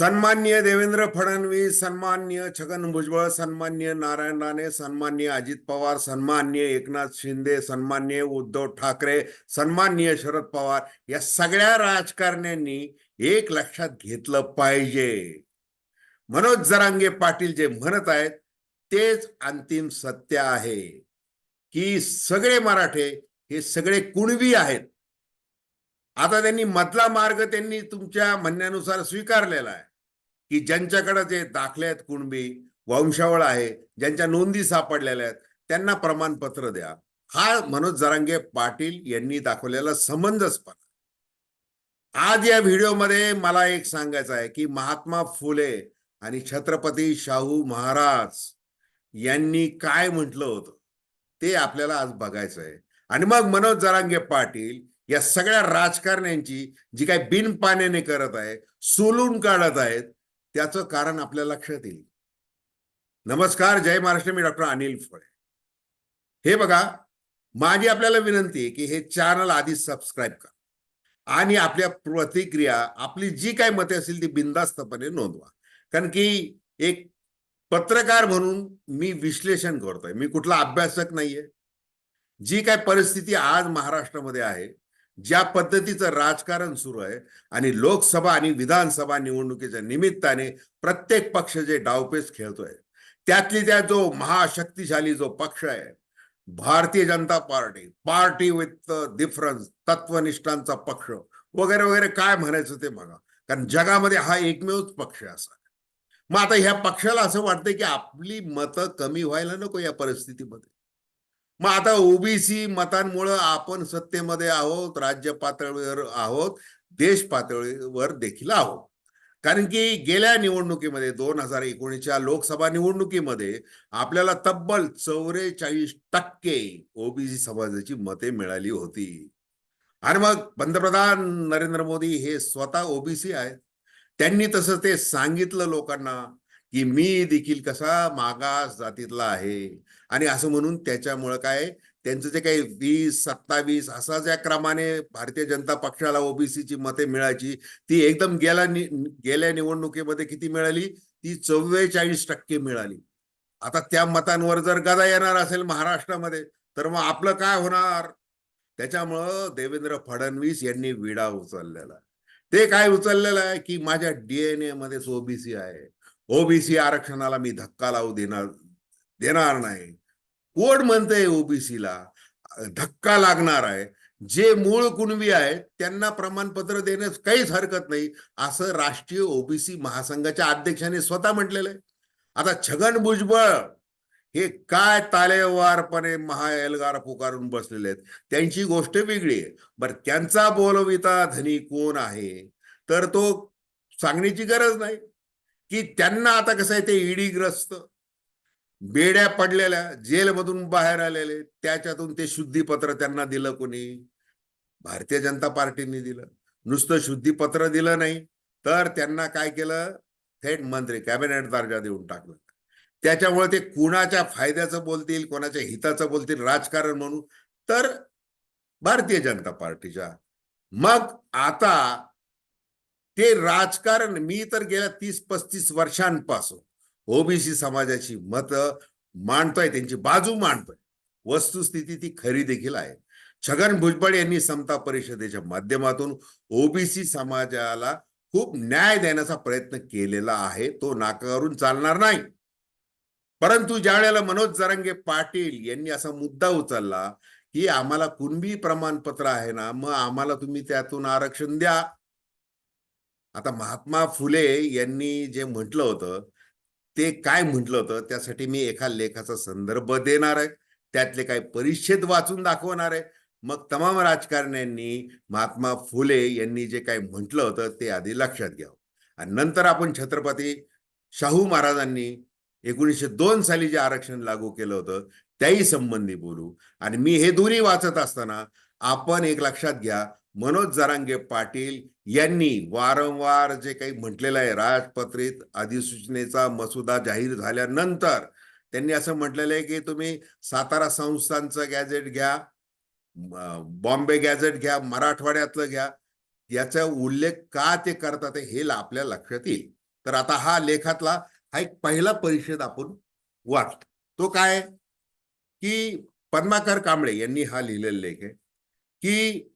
सन्मान्य देवेंद्र फडणवीस सन्मान्य छगन भुजबळ सन्मान्य नारायण राणे सन्मान्य अजित पवार सन्मान्य एकनाथ शिंदे सन्मान्य उद्धव ठाकरे सन्मान्य शरद पवार या सगळ्या राजकारण्यांनी एक लक्षात घेतलं पाहिजे. मनोज जरांगे पाटील जे म्हणत आहेत तेच अंतिम सत्य आहे. की सगळे मराठे हे सगळे कुणबी आहेत. आता त्यांनी मधला मार्ग त्यांनी तुमच्या म्हणण्यानुसार स्वीकारलेला आहे. की ज्यांच्याकडे जे दाखले आहेत कुणबी वंशावळ आहे ज्यांच्या नोंदी सापडलेल्या आहेत त्यांना प्रमाणपत्र द्या. हा मनोज जरांगे पाटील यांनी दाखवलेला समंजसपणा. आज या व्हिडिओमध्ये मला एक सांगायचं आहे की महात्मा फुले आणि छत्रपती शाहू महाराज यांनी काय म्हटलं होतं ते आपल्याला आज बघायचं आहे. आणि मग मनोज जरांगे पाटील या सगळ्या राजकारण्यांची जी काही बिनपाण्याने करत आहे सोलून काढत आहेत त्याचं कारण आपल्या लक्षात येईल. नमस्कार जय महाराष्ट्र मी डॉक्टर अनिल फळे. हे बघा माझी आपल्याला विनंती आहे की हे चॅनल आधी सबस्क्राईब करा. आणि आपल्या प्रतिक्रिया आपली जी काही मते असतील ती बिनधास्तपणे नोंदवा. कारण की एक पत्रकार म्हणून मी विश्लेषण करतोय. मी कुठला अभ्यासक नाहीये. जी काय परिस्थिती आज महाराष्ट्रामध्ये आहे ज्या पद्धतीचं राजकारण सुरू आहे आणि लोकसभा आणि विधानसभा निवडणुकीच्या निमित्ताने प्रत्येक पक्ष जे डावपेच खेळतोय त्यातली त्या जो महाशक्तिशाली जो पक्ष आहे Bharatiya Janata party party with difference तत्वनिष्ठांचा पक्ष वगैरे वगैरे काय म्हणायचं ते बघा. कारण जगामध्ये हा एकमेवच पक्ष असा. मग आता ह्या पक्षाला असं वाटतंय की आपली मतं कमी व्हायला नको या परिस्थितीमध्ये. मग आता ओबीसी मतांमुळं आपण सत्तेमध्ये आहोत राज्य पातळीवर आहोत देश पातळीवर देखील आहोत. कारण की गेल्या निवडणुकीमध्ये दोन हजार एकोणीसच्या लोकसभा निवडणुकीमध्ये आपल्याला तब्बल चौवेचाळीस टक्के ओबीसी समाजाची मते मिळाली होती. आणि मग पंतप्रधान नरेंद्र मोदी हे स्वतः ओबीसी आहेत. त्यांनी तसं ते सांगितलं लोकांना. की मी देखील कसा मागास जातीतला आहे? आणि असं म्हणून त्याच्यामुळं काय त्यांचं जे काही वीस सत्तावीस असा ज्या क्रमाने भारतीय जनता पक्षाला ओबीसीची मते मिळायची ती एकदम गेल्या नि गेल्या निवडणुकीमध्ये किती मिळाली? ती चव्वेचाळीस टक्के मिळाली. आता त्या मतांवर जर गदा येणार असेल महाराष्ट्रामध्ये तर मग आपलं काय होणार? त्याच्यामुळं देवेंद्र फडणवीस यांनी विडा उचललेला. ते काय उचललेलं आहे? की माझ्या डीएनए मध्येच ओबीसी आहे. ओबीसी आरक्षणाला मी धक्का लावू देणार देणार नाही. कोण म्हणतंय ओबीसीला? धक्का लागणार आहे. जे मूळ कुणबी आहेत त्यांना प्रमाणपत्र देण्यास काहीच हरकत नाही. असं राष्ट्रीय ओबीसी महासंघाच्या अध्यक्षाने स्वतः म्हटलेलं आहे. आता छगन भुजबळ हे काय तालेवारपणे महाएल्गार पुकारून बसलेले आहेत? त्यांची गोष्ट वेगळी आहे. बरं त्यांचा बोलविता धनी कोण आहे? तर तो सांगण्याची गरज नाही. की त्यांना आता कसं आहे ते ईडीग्रस्त बेड्या पडलेल्या जेलमधून बाहेर आलेले त्याच्यातून ते शुद्धीपत्र त्यांना दिलं कोणी. भारतीय जनता पार्टीने दिलं. नुसतं शुद्धीपत्र दिलं नाही तर त्यांना काय केलं? थेट मंत्री कॅबिनेट दर्जा देऊन टाकलं. त्याच्यामुळे ते कुणाच्या फायद्याचं बोलतील कोणाच्या हिताचं बोलतील राजकारण म्हणून तर भारतीय जनता पार्टीच्या. मग आता ते राजकारण मी तर गेल्या तीस पस्तीस वर्षांपासून ओबीसी समाजाची मतं मांडतोय त्यांची बाजू मांडतोय. वस्तुस्थिती ती खरी देखील आहे. छगन भुजबळ यांनी समता परिषदेच्या माध्यमातून ओबीसी समाजाला खूप न्याय देण्याचा प्रयत्न केलेला आहे. तो नाकारून चालणार नाही. परंतु ज्या वेळेला मनोज जरांगे पाटील यांनी असा मुद्दा उचलला की आम्हाला कुणबी प्रमाणपत्र आहे ना मग आम्हाला तुम्ही त्यातून आरक्षण द्या. आता महात्मा फुले यांनी जे म्हटलं होतं ते काय म्हटलं होतं? त्यासाठी मी एका लेखाचा संदर्भ देणार आहे. त्यातले काही परिच्छेद वाचून दाखवणार आहे. मग तमाम राजकारण्यांनी महात्मा फुले यांनी जे काही म्हटलं होतं ते आधी लक्षात घ्यावं. आणि नंतर आपण छत्रपती शाहू महाराजांनी एकोणीसशे दोन साली जे आरक्षण लागू केलं होतं त्याही संबंधी बोलू. आणि मी हे दोन्ही वाचत असताना आपण एक लक्षात घ्या. मनोज जरांगे पाटील यांनी वारंवार जे काही म्हटलेलं आहे राजपत्रित अधिसूचनेचा मसुदा जाहीर झाल्यानंतर त्यांनी असं म्हटलेलं आहे की तुम्ही सातारा संस्थांचं गॅजेट घ्या बॉम्बे गॅजेट घ्या मराठवाड्यातलं घ्या. याचा उल्लेख का ते करतात हे आपल्या लक्षात येईल. तर आता हा लेखातला हा एक पहिला परिषद आपण वाचतो. तो काय? की पद्माकर कांबळे यांनी हा लिहिलेला लेख आहे की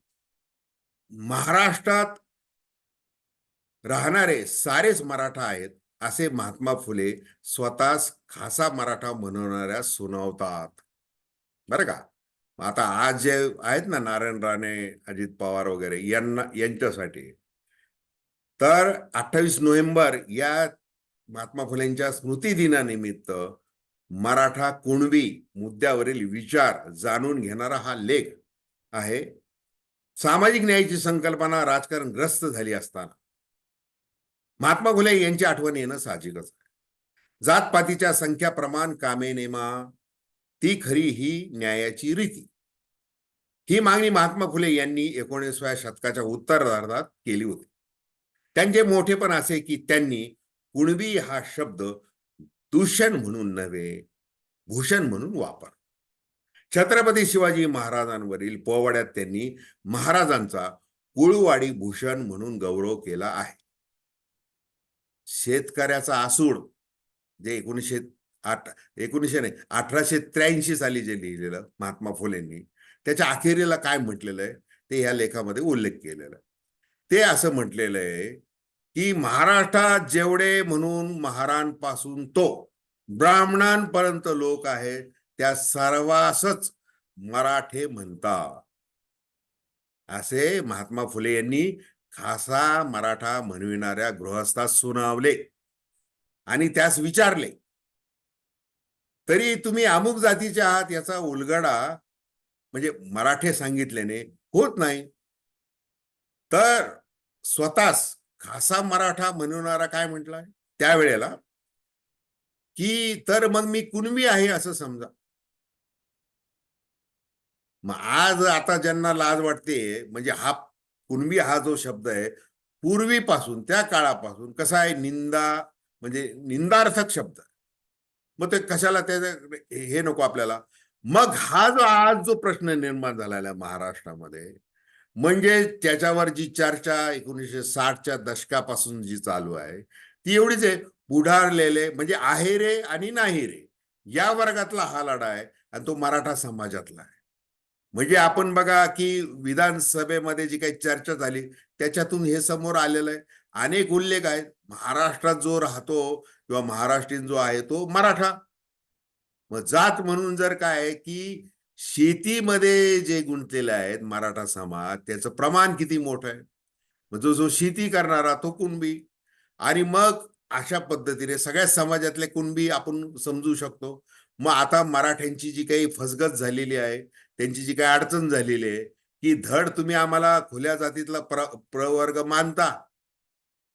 महाराष्ट्रात राहणारे सारेच मराठा आहेत असे महात्मा फुले स्वतःच खासा मराठा म्हणवणाऱ्या सुनावतात. बरं का? आता आज जे आहेत ना नारायण राणे अजित पवार वगैरे यांना यांच्यासाठी. तर अठ्ठावीस नोव्हेंबर या महात्मा फुलेंच्या स्मृती दिनानिमित्त मराठा कुणबी मुद्द्यावरील विचार जाणून घेणारा हा लेख आहे. सामाजिक न्यायाची संकल्पना राजकारण ग्रस्त झाली असताना. महात्मा फुले यांची आठवण येणं साहजिकच आहे. जातपातीच्या संख्या प्रमाण कामे नेमा ती खरी ही न्यायाची रीती. ही मागणी महात्मा फुले यांनी एकोणीसव्या शतकाच्या उत्तरार्धात केली होती. त्यांचे मोठेपण असे की त्यांनी कुणबी हा शब्द दूषण म्हणून नव्हे भूषण म्हणून वापर छत्रपती शिवाजी महाराजांवरील पोवाड्यात त्यांनी महाराजांचा कुळवाडी भूषण म्हणून गौरव केला आहे. शेतकऱ्याचा आसूड जे एकोणीसशे आठ एकोणीसशे नाही अठराशे त्र्याऐंशी साली जे लिहिलेलं महात्मा फुलेंनी त्याच्या अखेरीला काय म्हटलेलं आहे? ते ह्या लेखामध्ये उल्लेख केलेला आहे. ते असं म्हटलेलं आहे की महाराष्ट्रात जेवढे म्हणून महारांपासून तो ब्राह्मणांपर्यंत लोक आहेत त्या सर्वासच मराठे म्हणतात. असे महात्मा फुले यांनी खासा मराठा म्हणविणाऱ्या गृहस्थास सुनावले आणि त्यास विचारले तरी तुम्ही अमुक जातीचे आहात याचा उलगडा म्हणजे मराठे सांगितल्याने होत नाही. तर स्वतःच खासा मराठा म्हणवणारा काय म्हटलाय त्यावेळेला की तर मग मी कुणबी आहे असं समजा. मग आज आता ज्यांना लाज वाटते म्हणजे हा कुणबी हा जो शब्द आहे पूर्वीपासून त्या काळापासून कसा आहे? निंदा म्हणजे निंदार्थक शब्द. मग ते कशाला त्याचं हे नको आपल्याला. मग हा जो आज जो प्रश्न निर्माण झालेला आहे महाराष्ट्रामध्ये म्हणजे त्याच्यावर जी चर्चा एकोणीसशे साठच्या दशकापासून जी चालू आहे ती एवढीच आहे. पुढारलेले म्हणजे आहे रे आणि नाही रे या वर्गातला हा लढा आहे आणि तो मराठा समाजातला आहे. म्हणजे आपण बघा की विधानसभेमध्ये जी काही चर्चा झाली त्याच्यातून हे समोर आलेलं आहे. अनेक उल्लेख आहेत. महाराष्ट्रात जो राहतो किंवा महाराष्ट्रीयन जो आहे तो मराठा. मग जात म्हणून जर काय आहे की शेतीमध्ये जे गुंतलेले आहेत मराठा समाज त्याचं प्रमाण किती मोठं आहे? मग जो जो शेती करणारा तो कुणबी? आणि मग अशा पद्धतीने सगळ्या समाजातले कुणबी आपण समजू शकतो. मग आता मराठ्यांची जी काही फसगत झालेली आहे त्यांची जी काही अडचण झालेली आहे की धड तुम्ही आम्हाला खुल्या जातीतला प्र प्रवर्ग मानता.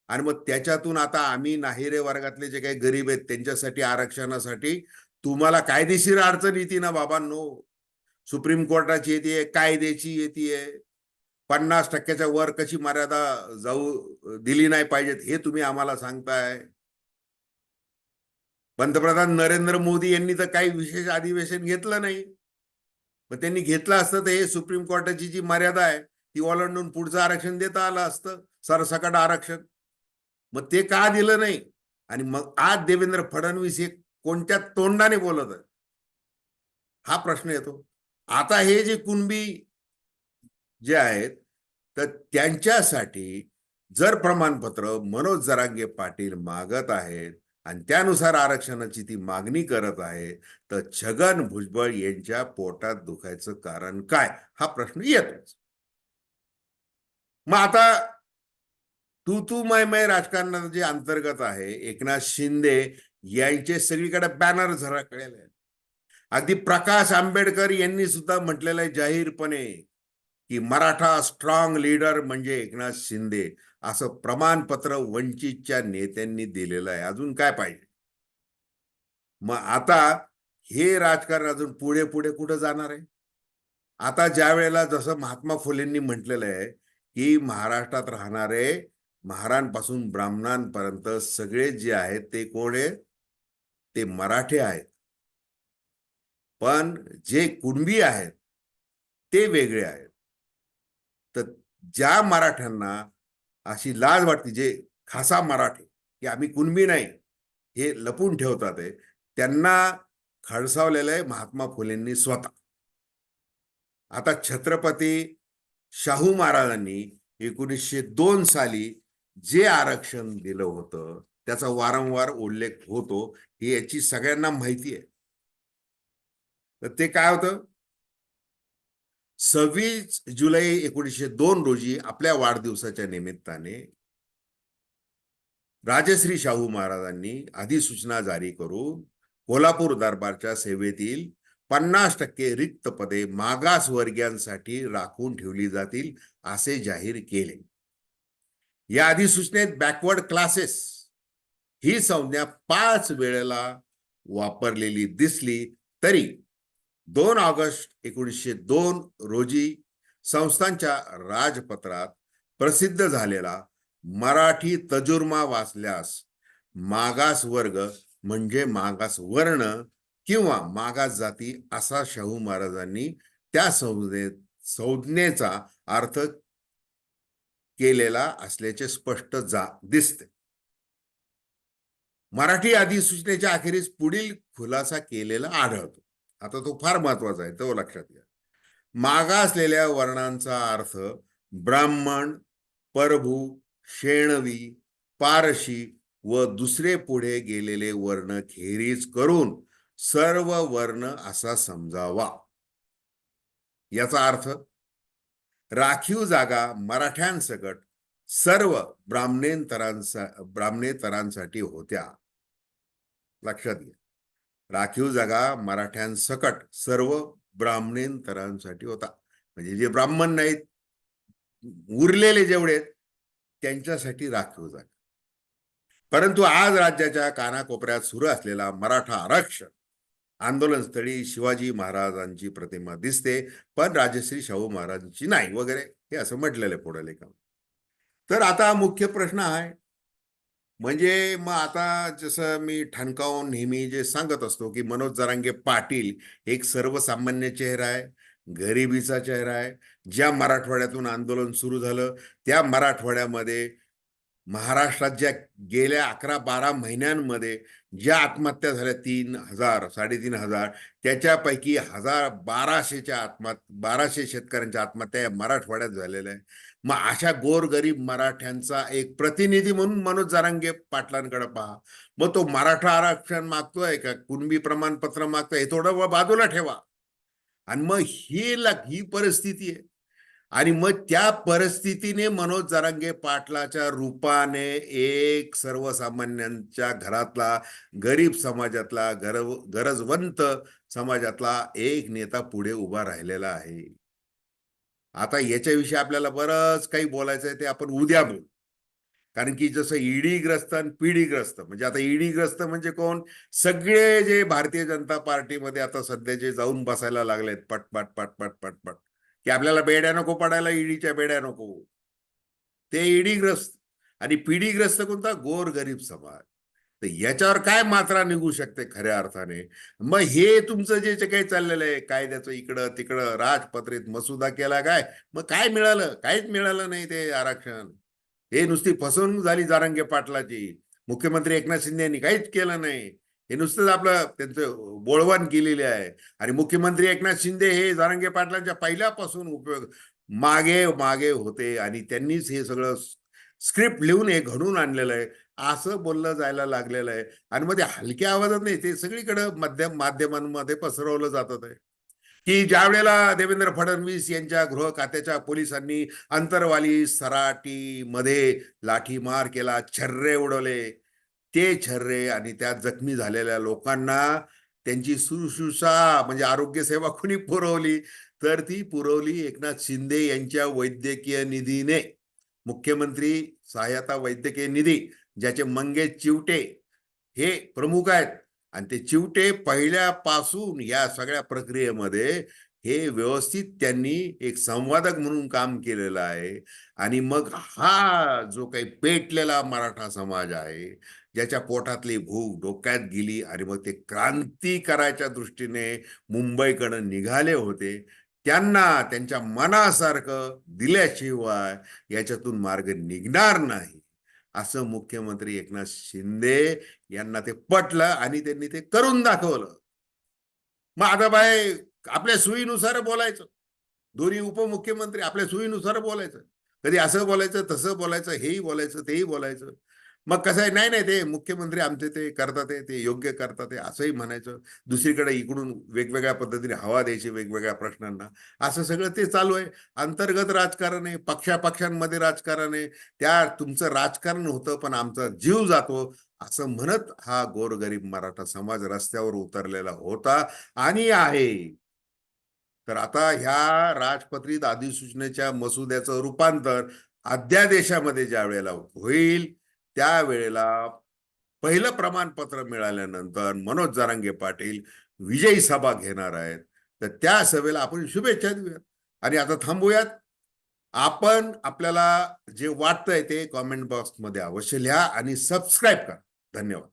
आणि मग त्याच्यातून आता आम्ही नाहिरे वर्गातले जे काही गरीब आहेत त्यांच्यासाठी आरक्षणासाठी तुम्हाला कायदेशीर अडचण येते ना बाबांनो. सुप्रीम कोर्टाची येते कायद्याची येते. पन्नास टक्क्याच्या वर कशी मर्यादा जाऊ दिली नाही पाहिजेत हे तुम्ही आम्हाला सांगताय. पंतप्रधान नरेंद्र मोदी यांनी तर काही विशेष अधिवेशन घेतलं नाही. मग त्यांनी घेतलं असतं तर हे सुप्रीम कोर्टाची जी मर्यादा आहे ती ओलांडून पुढचं आरक्षण देता आलं असतं सरसकट आरक्षण. मग ते का दिलं नाही? आणि मग आज देवेंद्र फडणवीस हे कोणत्या तोंडाने बोलत आहे हा प्रश्न येतो. आता हे जे कुणबी जे आहेत तर त्यांच्यासाठी जर प्रमाणपत्र मनोज जरांगे पाटील मागत आहेत आणि त्यानुसार आरक्षणाची ती मागणी करत आहे. तर छगन भुजबळ यांच्या पोटात दुखायचं कारण काय? हा प्रश्न येतोच. मग आता तू तू माय माय राजकारणात जे अंतर्गत आहे एकनाथ शिंदे यांचे सगळीकडे बॅनर झळकलेले आहेत अगदी प्रकाश आंबेडकर यांनी सुद्धा म्हटलेलं आहे जाहीरपणे की मराठा स्ट्रॉंग लीडर म्हणजे एकनाथ शिंदे. असं प्रमाणपत्र वंचितच्या नेत्यांनी दिलेलं आहे. अजून काय पाहिजे? मग आता हे राजकारण अजून पुढे पुढे कुठं जाणार आहे? आता ज्या वेळेला जसं महात्मा फुलेंनी म्हटलेलं आहे की महाराष्ट्रात राहणारे महारांपासून ब्राह्मणांपर्यंत सगळे जे आहेत ते कोण आहे ते मराठे आहेत. पण जे कुणबी आहेत ते वेगळे आहेत. तर ज्या मराठ्यांना अशी लाज वाटते जे खासा मराठे की आम्ही कुणबी नाही हे लपून ठेवतात आहे त्यांना खडसावलेलं आहे महात्मा फुलेंनी स्वतः. आता छत्रपती शाहू महाराजांनी एकोणीसशे दोन साली जे आरक्षण दिलं होतं त्याचा वारंवार उल्लेख होतो ही याची सगळ्यांना माहिती आहे. तर ते काय होतं? सव्वीस जुलै एकोणीसशे दोन रोजी आपल्या वाढदिवसाच्या निमित्ताने राजश्री शाहू महाराजांनी अधिसूचना जारी करून कोल्हापूर दरबारच्या सेवेतील पन्नास टक्के रिक्त पदे मागासवर्गीयांसाठी राखून ठेवली जातील असे जाहीर केले. या अधिसूचनेत बॅकवर्ड क्लासेस ही संज्ञा पाच वेळेला वापरलेली दिसली तरी दोन ऑगस्ट एकोणीसशे दोन रोजी संस्थांच्या राजपत्रात प्रसिद्ध झालेला मराठी तजुर्मा वाचल्यास मागास वर्ग म्हणजे मागास वर्ण किंवा मागास जाती असा शाहू महाराजांनी त्या संज्ञे संज्ञेचा अर्थ केलेला असल्याचे स्पष्ट जा दिसते. मराठी अधिसूचनेच्या अखेरीस पुढील खुलासा केलेला आढळतो. आता तो फार महत्त्वाचा आहे तो लक्षात घ्या. मागासलेल्या वर्णांचा अर्थ ब्राह्मण परभू शेणवी पारशी व दुसरे पुढे गेलेले वर्ण खेरीज करून सर्व वर्ण असा समजावा. याचा अर्थ राखीव जागा मराठ्यांसकट सर्व ब्राह्मणेतरांसा ब्राह्मणेतरांसाठी होत्या. लक्षात घ्या. राखीव जागा मराठ्यांसकट सर्व ब्राह्मणेंतरांसाठी होता. म्हणजे जे ब्राह्मण नाहीत उरलेले जेवढे त्यांच्यासाठी राखीव जागा. परंतु आज राज्याच्या कानाकोपऱ्यात सुरू असलेला मराठा आरक्षण आंदोलन स्थळी शिवाजी महाराजांची प्रतिमा दिसते पण राजश्री शाहू महाराजांची नाही वगैरे हे असं म्हटलेलं आहे पुढे लेखा तर आता मुख्य प्रश्न आहे म्हणजे मग आता जसं मी ठणकावून नेहमी जे सांगत असतो की मनोज जरांगे पाटील एक सर्वसामान्य चेहरा आहे गरिबीचा चेहरा आहे. ज्या मराठवाड्यातून आंदोलन सुरू झालं त्या मराठवाड्यामध्ये महाराष्ट्रात ज्या गेल्या अकरा बारा महिन्यांमध्ये ज्या आत्महत्या झाल्या तीन हजार साडेतीन हजार त्याच्यापैकी हजार बाराशेच्या आत्महत बाराशे शेतकऱ्यांच्या आत्महत्या या मराठवाड्यात झालेल्या आहे मग अशा गोरगरीब मराठ्यांचा एक प्रतिनिधी म्हणून मनोज जारांगे पाटलांकडे पहा. मग तो मराठा आरक्षण मागतोय का? कुणबी प्रमाणपत्र मागतोय? हे थोडं बाजूला ठेवा. आणि मग ही लग ही परिस्थिती आहे. आणि मग त्या परिस्थितीने मनोज जरांगे पाटलाच्या रूपाने एक सर्वसामान्यांच्या घरातला गरीब समाजातला गर गरजवंत समाजातला एक नेता पुढे उभा राहिलेला आहे. आता याच्याविषयी आपल्याला बरंच काही बोलायचं आहे ते आपण उद्या बोलू. कारण की जसं ईडीग्रस्त आणि पीडीग्रस्त म्हणजे आता ईडीग्रस्त म्हणजे कोण? सगळे जे भारतीय जनता पार्टीमध्ये आता सध्या जे जाऊन बसायला लागलेत पटपट पटपट पटपट. की आपल्याला बेड्या नको पडायला ईडीच्या बेड्या नको. ते ईडीग्रस्त. आणि पिढीग्रस्त कोणता? गोर गरीब समाज. तर याच्यावर काय मात्रा निघू शकते खऱ्या अर्थाने? मग हे तुमचं जे काही चाललेलं आहे कायद्याचं इकडं तिकडं राजपत्रित मसुदा केला काय? मग काय मिळालं? काहीच मिळालं नाही ते आरक्षण. हे नुसती फसवणूक झाली जारंगे पाटलाची. मुख्यमंत्री एकनाथ शिंदे यांनी काहीच केलं नाही. हे नुसतंच आपलं त्यांचं बोळवण केलेले आहे. आणि मुख्यमंत्री एकनाथ शिंदे हे जारंगे पाटलांच्या पहिल्यापासून उपयोग मागे मागे होते. आणि त्यांनीच हे सगळं स्क्रिप्ट लिहून हे घडून आणलेलं आहे. असं बोललं जायला लागलेलं आहे. आणि मग ते हलक्या आवाजात नाही ते सगळीकडे मध्यम माध्यमांमध्ये पसरवलं जात आहे की ज्या वेळेला देवेंद्र फडणवीस यांच्या गृह खात्याच्या पोलिसांनी अंतरवाली सराटी मध्ये लाठीमार केला छर्रे उडवले ते छर्रे आणि त्यात जखमी झालेल्या लोकांना त्यांची सुश्रुषा म्हणजे आरोग्य सेवा कुणी पुरवली? तर ती पुरवली एकनाथ शिंदे यांच्या वैद्यकीय निधीने. मुख्यमंत्री सहायता वैद्यकीय निधी ज्याचे मंगेश चिवटे हे प्रमुख आहेत. आणि ते चिवटे पहिल्यापासून या सगळ्या प्रक्रियेमध्ये हे व्यवस्थित त्यांनी एक संवादक म्हणून काम केलेलं आहे. आणि मग हा जो काही पेटलेला मराठा समाज आहे ज्याच्या पोटातली भूक डोक्यात गेली आणि मग ते क्रांती करायच्या दृष्टीने मुंबईकडं निघाले होते त्यांना त्यांच्या मनासारखं दिल्याशिवाय याच्यातून मार्ग निघणार नाही. असं मुख्यमंत्री एकनाथ शिंदे यांना ते पटलं आणि त्यांनी ते करून दाखवलं. मग आता बाय आपल्या सोयीनुसार बोलायचं. दोन्ही उपमुख्यमंत्री आपल्या सोयीनुसार बोलायचं. कधी असं बोलायचं तसं बोलायचं हेही बोलायचं तेही बोलायचं. मग कसं आहे नाही नाही ते मुख्यमंत्री आमचे ते करतात ते, योग्य करतात ते असंही म्हणायचं. दुसरीकडे इकडून वेगवेगळ्या पद्धतीने हवा द्यायची वेगवेगळ्या प्रश्नांना. असं सगळं ते चालू आहे. अंतर्गत राजकारण आहे पक्षापक्षांमध्ये राजकारण आहे. त्या तुमचं राजकारण होतं पण आमचा जीव जातो असं म्हणत हा गोरगरीब मराठा समाज रस्त्यावर उतरलेला होता आणि आहे. तर आता ह्या राजपत्रित अधिसूचनेच्या मसुद्याचं रूपांतर अध्यादेशामध्ये ज्या वेळेला होईल त्यावेळेला पहिलं प्रमाणपत्र मिळाल्यानंतर मनोज जरांगे पाटील विजयी सभा घेणार आहेत. तर त्या सभेला आपण शुभेच्छा देऊयात. आणि आता थांबूयात. आपण आपल्याला जे वाटतंय ते कॉमेंट बॉक्समध्ये अवश्य लिहा आणि सबस्क्राईब करा. धन्यवाद.